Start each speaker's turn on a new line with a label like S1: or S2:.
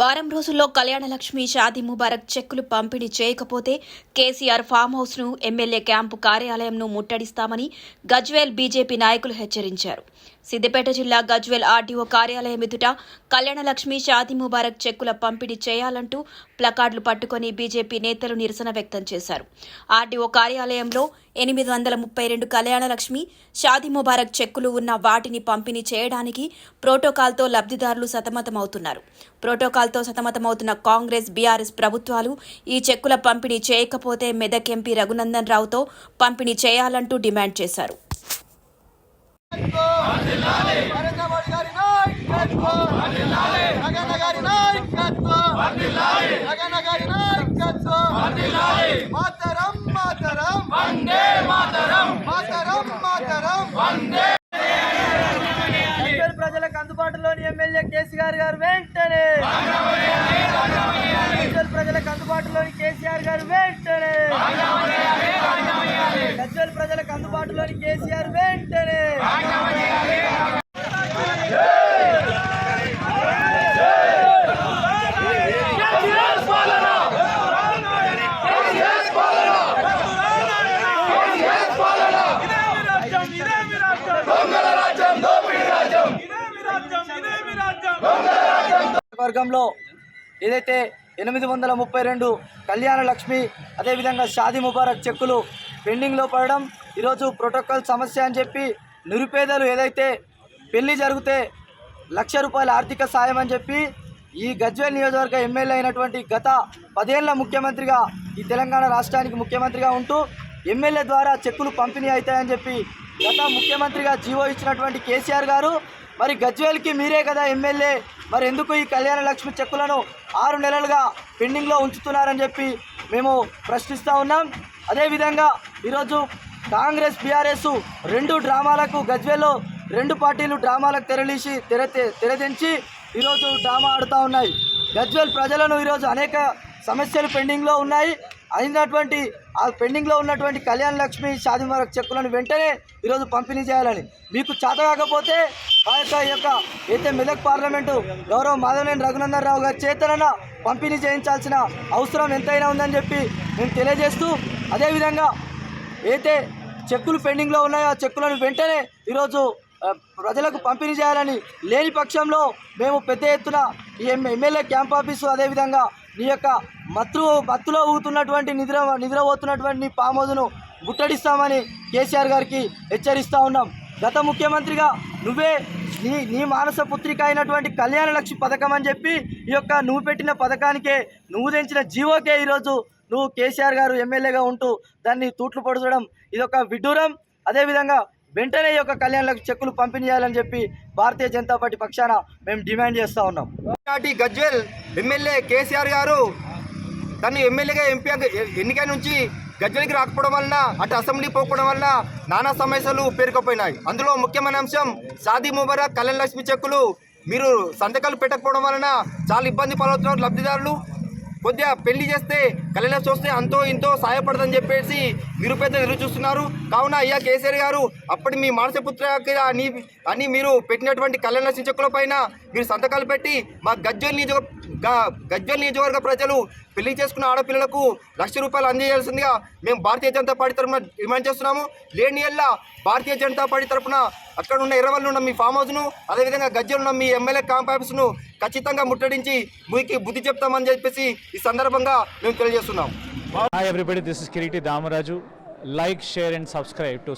S1: వారం రోజుల్లో కళ్యాణలక్ష్మి షాదీ ముబారక్ చెక్కులు పంపిణీ చేయకపోతే కేసీఆర్ ఫామ్ హౌస్ను ఎమ్మెల్యే క్యాంపు కార్యాలయంను ముట్టడిస్తామని గజ్వేల్ బీజేపీ నాయకులు హెచ్చరించారు. సిద్దిపేట జిల్లా గజ్వెల్ ఆర్డీఓ కార్యాలయం ఎదుట కళ్యాణలక్ష్మి షాది ముబారక్ చెక్కుల పంపిణీ చేయాలంటూ ప్లకార్డులు పట్టుకుని బీజేపీ నేతలు నిరసన వ్యక్తం చేశారు. ఆర్డీఓ కార్యాలయంలో ఎనిమిది వందల ముప్పై రెండు కళ్యాణలక్ష్మి షాది ముబారక్ చెక్కులు ఉన్న వాటిని పంపిణీ చేయడానికి ప్రోటోకాల్తో లబ్ధిదారులు సతమతమవుతున్నారు. ప్రోటోకాల్తో సతమతమవుతున్న కాంగ్రెస్ బీఆర్ఎస్ ప్రభుత్వాలు ఈ చెక్కుల పంపిణీ చేయకపోతే మెదక్ ఎంపీ రఘునందన్ రావుతో పంపిణీ చేయాలంటూ డిమాండ్ చేశారు.
S2: నరేంద్ర గారి నాయకత్వం జగన్ గారి నాయకత్వం జగన్ గారి నాయకత్వం మాతరం మాతరం వందే మాతరం మాతరం మాతరం వందే ప్రజలకు అందుబాటులోని ఎమ్మెల్యే కేసీఆర్ గారు వెంటనే గజ్వేల్ ప్రజలకు అందుబాటులోని కేసీఆర్ గారు వెంటనే గజ్వేల్ ప్రజలకు అందుబాటులోని కేసీఆర్ వెంటనే! వర్గంలో ఏదైతే ఎనిమిది వందల ముప్పై రెండు కళ్యాణ లక్ష్మి అదేవిధంగా షాదీ ముబారక్ చెక్కులు పెండింగ్లో పడడం ఈరోజు ప్రోటోకాల్ సమస్య అని చెప్పి నిరుపేదలు ఏదైతే పెళ్ళి జరిగితే లక్ష రూపాయల ఆర్థిక సాయం అని చెప్పి ఈ గజ్వేల్ నియోజకవర్గ ఎమ్మెల్యే అయినటువంటి గత పదేళ్ళ ముఖ్యమంత్రిగా ఈ తెలంగాణ రాష్ట్రానికి ముఖ్యమంత్రిగా ఉంటూ ఎమ్మెల్యే ద్వారా చెక్కులు పంపిణీ అవుతాయని చెప్పి గత ముఖ్యమంత్రిగా జీవో ఇచ్చినటువంటి కేసీఆర్ గారు మరి గజ్వేల్కి మీరే కదా ఎమ్మెల్యే. మరి ఎందుకు ఈ కళ్యాణ లక్ష్మి చెక్కులను ఆరు నెలలుగా పెండింగ్లో ఉంచుతున్నారని చెప్పి మేము ప్రశ్నిస్తూ ఉన్నాం. అదేవిధంగా ఈరోజు కాంగ్రెస్ బీఆర్ఎస్ రెండు డ్రామాలకు గజ్వేల్లో రెండు పార్టీలు డ్రామాలకు తెరలేసి తెర తెరదించి ఈరోజు డ్రామా ఆడుతూ ఉన్నాయి. గజ్వేల్ ప్రజలను ఈరోజు అనేక సమస్యలు పెండింగ్లో ఉన్నాయి. అయినటువంటి ఆ పెండింగ్లో ఉన్నటువంటి కళ్యాణ లక్ష్మి షాది చెక్కులను వెంటనే ఈరోజు పంపిణీ చేయాలని. మీకు చేత కాకపోతే ఆ యొక్క యొక్క అయితే మెదక్ పార్లమెంటు గౌరవ మాధవనేని రఘునందన్ రావు గారి చేతనన్న పంపిణీ చేయించాల్సిన అవసరం ఎంతైనా ఉందని చెప్పి నేను తెలియజేస్తూ అదేవిధంగా అయితే చెక్కులు పెండింగ్లో ఉన్నాయో ఆ చెక్కులను వెంటనే ఈరోజు ప్రజలకు పంపిణీ చేయాలని లేని పక్షంలో మేము పెద్ద ఎత్తున ఈ ఎమ్మెల్యే క్యాంప్ ఆఫీసు అదేవిధంగా నీ యొక్క మత్తు మత్తులో ఊతున్నటువంటి నిద్ర నిద్రపోతున్నటువంటి పామోదును ముట్టడిస్తామని కేసీఆర్ గారికి హెచ్చరిస్తూ ఉన్నాం. గత ముఖ్యమంత్రిగా నువ్వే నీ నీ మానస పుత్రిక అయినటువంటి కళ్యాణ లక్ష్మి పథకం అని చెప్పి ఈ యొక్క నువ్వు పెట్టిన పథకానికే నువ్వు తెంచిన జీవోకే ఈరోజు నువ్వు కేసీఆర్ గారు ఎమ్మెల్యేగా ఉంటూ దాన్ని తూట్లు పడుచడం ఇదొక విడ్డూరం. అదేవిధంగా వెంటనే ఈ యొక్క కళ్యాణ లక్ష్మి చెక్కులు పంపిణీ చేయాలని చెప్పి భారతీయ జనతా పార్టీ పక్షాన మేము డిమాండ్ చేస్తూ ఉన్నాం.
S3: నాటి గజ్వేల్ ఎమ్మెల్యే కేసీఆర్ గారు తను ఎమ్మెల్యేగా ఎంపీ ఎన్నిక నుంచి గజ్జలికి రాకపోవడం వలన అటు అసెంబ్లీ పోకపోవడం వలన నానా సమస్యలు పేరుకుపోయినాయి. అందులో ముఖ్యమైన అంశం సాదీ ముబారక్ కళ్యాణ లక్ష్మి చెక్కులు. మీరు సంతకాలు పెట్టకపోవడం వలన చాలా ఇబ్బంది పాలవుతున్నారు లబ్ధిదారులు. కొద్దిగా పెళ్ళి చేస్తే కళ్యాణ చూస్తే అంతో ఇంతో సహాయపడదని చెప్పేసి నిరుపేద ఎదురు చూస్తున్నారు. కావున అయ్యా కేసీఆర్ గారు అప్పటి మీ మానసపుత్ర అని అని మీరు పెట్టినటువంటి కళ్యాణ చెక్కుల పైన మీరు సంతకాలు పెట్టి మా గజ్జల్ నియోజక గా గజ్వల్ నియోజకవర్గ ప్రజలు పెళ్ళి చేసుకున్న ఆడపిల్లలకు లక్ష రూపాయలు అందజేయాల్సిందిగా మేము భారతీయ జనతా పార్టీ తరఫున డిమాండ్ చేస్తున్నాము. లేని ఎల్లా భారతీయ జనతా పార్టీ తరఫున అక్కడ ఉన్న ఎర్రవల్లి ఉన్న మీ ఫామ్ హౌస్ను అదేవిధంగా గజ్వల్ ఉన్న మీ ఎమ్మెల్యే క్యాంప్ ఆఫీస్ను ఖచ్చితంగా ముట్టడించి మీకు బుద్ధి చెప్తామని చెప్పేసి ఈ సందర్భంగా మేము తెలియజేస్తున్నాం.
S4: Hi everybody, this is Kiriti Damaraju. Like, share and subscribe to